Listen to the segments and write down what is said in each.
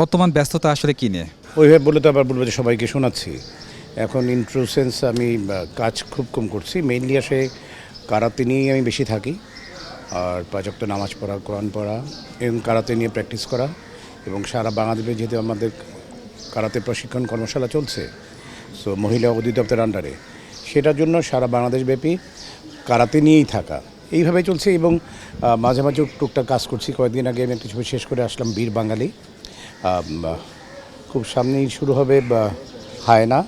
বর্তমান ব্যস্ততা আসলে কি নিয়ে? ওইভাবে বলে তো আবার বলব যে সবাইকে শোনাচ্ছি। এখন ইন্ট্রোসেন্স আমি কাজ খুব কম করছি। মেইনলি আসে কারাতে নিয়েই আমি বেশি থাকি। আর পাঁচক্ত নামাজ পড়া, কোরআন পড়া, এবং কারাতে নিয়ে প্র্যাকটিস করা। এবং সারা বাংলাদেশে যেহেতু আমাদের কারাতে প্রশিক্ষণ কর্মশালা চলছে সো মহিলা অধিদপ্তর আন্ডারে সেটার জন্য সারা বাংলাদেশব্যাপী কারাতে নিয়েই থাকা। এইভাবে চলছে এবং মাঝে মাঝে টুকটাক কাজ করছি। কয়েকদিন আগে আমি একটা ছবি শেষ করে আসলাম বীর বাঙালি। খুব সামনেই শুরু হবে বা, হায়না।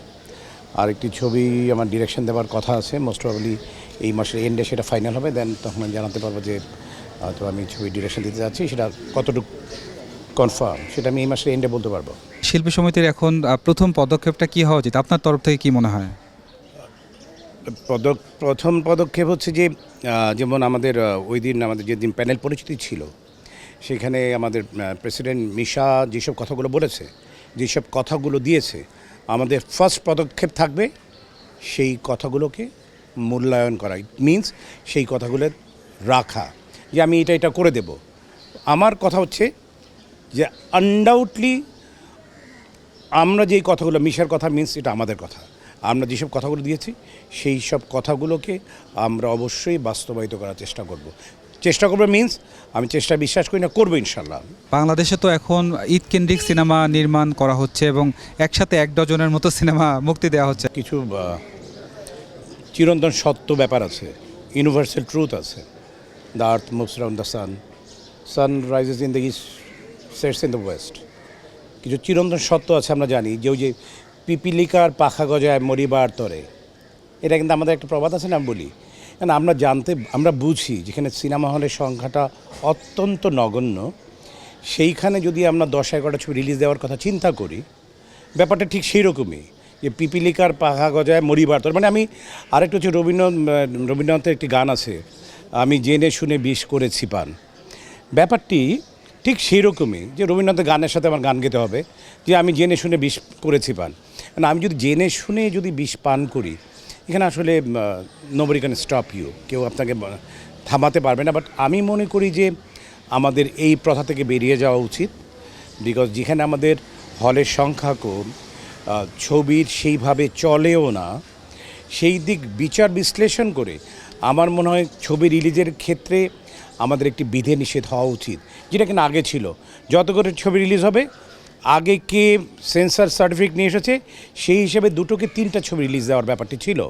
আর একটি ছবি আমার ডিরেকশন দেওয়ার কথা আছে। মোস্ট প্রবলি এই মাসের এন্ডে সেটা ফাইনাল হবে দেন তখন আমি জানাতে পারব যে তো আমি ছবি ডিরেকশন দিতে যাচ্ছি। সেটা কতটুকু কনফার্ম সেটা আমি এই মাসের এন্ডে বলতে পারব। শিল্পী সমিতির এখন প্রথম পদক্ষেপটা কি হওয়া উচিত? আপনার তরফ থেকে কি মনে হয়? পদক প্রথম পদক্ষেপ হচ্ছে যে যেমন আমাদের ওই দিন আমাদের যেদিন প্যানেল পরিচিতি ছিল সেখানে আমাদের প্রেসিডেন্ট মিশা যেসব কথাগুলো বলেছে, যেসব কথাগুলো দিয়েছে, আমাদের ফার্স্ট পদক্ষেপ থাকবে সেই কথাগুলোকে মূল্যায়ন করা। ইট মিন্স সেই কথাগুলো রাখা। যে আমি এটা এটা করে দেব। আমার কথা হচ্ছে যে আনডাউটলি আমরা যেই কথাগুলো, মিশার কথা মিন্স এটা আমাদের কথা। আমরা যেসব কথাগুলো দিয়েছি, সেই সব কথাগুলোকে আমরা অবশ্যই বাস্তবায়িত করার চেষ্টা করব। চেষ্টা করব মিন্স আমি চেষ্টা বিশ্বাস করি না করব ইনশাল্লাহ বাংলাদেশে তো এখন ঈদ কেন্দ্রিক সিনেমা নির্মাণ করা হচ্ছে এবং একসাথে এক ডজনের মতো সিনেমা মুক্তি দেওয়া হচ্ছে। কিছু চিরন্তন সত্য ব্যাপার আছে ইউনিভার্সাল ট্রুথ আছে। The earth moves round the sun sun rises in the east sets in the west কিছু চিরন্তন সত্য আছে আমরা জানি যে ওই যে পিপিলিকার পাখা গজায় মরিবার তরে। এটা কিন্তু আমাদের একটা প্রবাদ আছে না আমি বলি। কারণ আমরা জানতে, আমরা বুঝি যেখানে সিনেমা হলের সংখ্যাটা অত্যন্ত নগণ্য। সেইখানে যদি আমরা দশ এগারোটা ছবি রিলিজ দেওয়ার কথা চিন্তা করি, ব্যাপারটা ঠিক সেই রকমই যে পিপিলিকার পাহা গজায় মরিবার তরে। মানে আমি আরেকটা হচ্ছে রবীন্দ্র, রবীন্দ্রনাথের একটি গান আছে, আমি জেনে শুনে বিষ করেছি পান। ব্যাপারটি ঠিক সেই রকমই যে রবীন্দ্রনাথের গানের সাথে আমার গান গেতে হবে, যে আমি জেনে শুনে বিষ করেছি পান। কারণ আমি যদি জেনে শুনে যদি বিষ পান করি এখানে আসলে নোবরি ক্যান স্টপ ইউ কেউ আপনাকে থামাতে পারবে না। বাট আমি মনে করি যে, আমাদের এই প্রথা থেকে বেরিয়ে যাওয়া উচিত। বিকজ যেখানে আমাদের হলের সংখ্যা কম ছবির সেইভাবে চলেও না, সেই দিক বিচার বিশ্লেষণ করে আমার মনে হয় ছবি রিলিজের ক্ষেত্রে আমাদের একটি বিধে নিষেধ হওয়া উচিত। যেটা কিনা আগে ছিল। যত করে ছবি রিলিজ হবে আগে কে সেন্সার সার্টিফিকেট নিয়ে এসেছে, সেই হিসেবে দুটোকে তিনটা ছবি রিলিজ দেওয়ার ব্যাপারটি ছিল।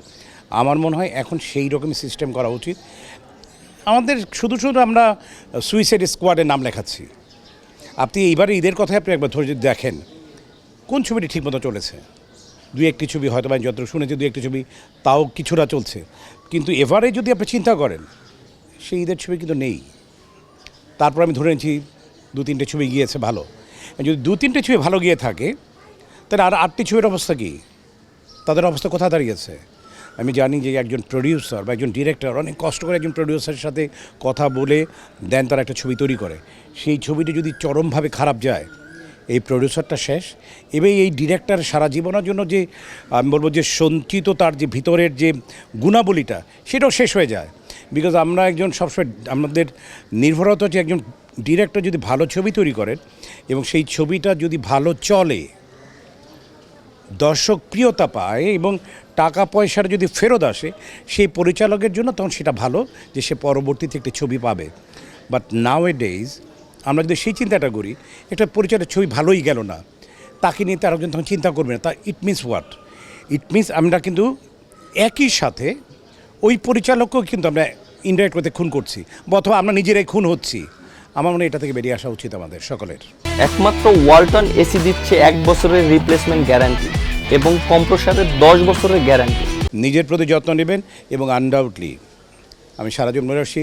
আমার মনে হয় এখন সেই রকমই সিস্টেম করা উচিত। আমাদের শুধু শুধু আমরা সুইসাইড স্কোয়াডের নাম লেখাচ্ছি। আপনি এইবারে ঈদের কথায় আপনি একবার ধরে যদি দেখেন, কোন ছবিটি ঠিকমতো চলেছে? দু একটি ছবি হয়তো বা যত শুনেছি দু একটি ছবি তাও কিছুটা চলছে। কিন্তু এভারে যদি আপনি চিন্তা করেন, সেই ঈদের ছবি কিন্তু নেই। তারপর আমি ধরে নিচ্ছি দু তিনটে ছবি গিয়েছে ভালো। যদি দু তিনটে ছবি ভালো গিয়ে থাকে, তাহলে আর আটটি ছবির অবস্থা কী? তাদের অবস্থা কোথায় দাঁড়িয়েছে? আমি জানি যে একজন প্রডিউসার বা একজন ডিরেক্টর অনেক কষ্ট করে একজন প্রডিউসারের সাথে কথা বলে দেন তারা একটা ছবি তৈরি করে। সেই ছবিটি যদি চরমভাবে খারাপ যায়, এই প্রডিউসারটা শেষ। এবার এই ডিরেক্টর সারা জীবনের জন্য যে, আমি বলব যে সঞ্চিত তার যে ভিতরের যে গুণাবলীটা, সেটাও শেষ হয়ে যায়। বিকজ আমরা একজন সবসময় আমাদের নির্ভরতা হচ্ছে একজন ডিরেক্টর যদি ভালো ছবি তৈরি করেন এবং সেই ছবিটা যদি ভালো চলে, দর্শক প্রিয়তা পায় এবং টাকা পয়সার যদি ফেরত আসে, সেই পরিচালকের জন্য তখন সেটা ভালো যে সে পরবর্তীতে একটি ছবি পাবে। বাট নাও এ ডেইজ আমরা যদি সেই চিন্তাটা করি, একটা পরিচালকের ছবি ভালোই গেল না, তাকে নিয়ে তার একজন তখন চিন্তা করবে না। তা it means what it means আমরা কিন্তু একই সাথে ওই পরিচালককেও কিন্তু আমরা ইনডাইরেক্ট করতে খুন করছি, বা অথবা আমরা নিজেরাই খুন হচ্ছি। আমার মনে এটা থেকে বেরিয়ে আসা উচিত আমাদের সকলের। একমাত্র ওয়ালটন এসি দিচ্ছে এক বছরের রিপ্লেসমেন্ট গ্যারান্টি এবং কম্প্রসারের দশ বছরের গ্যারান্টি নিজের প্রতি যত্ন নেবেন এবং আনডাউটলি আমি সারা জীবন মনে রাখছি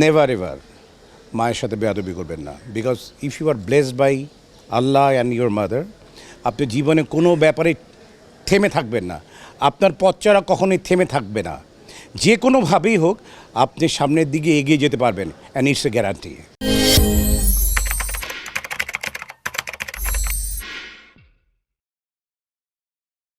নেভার এভার মায়ের সাথে বেয়াদবি করবেন না। Because if you are blessed by Allah and your mother আপনি জীবনে কোনো ব্যাপারে থেমে থাকবেন না। আপনার পথচারা কখনোই থেমে থাকবে না। যে কোনোভাবেই হোক আপনি সামনের দিকে এগিয়ে যেতে পারবেন অ্যান্ড ইটস এ গ্যারান্টি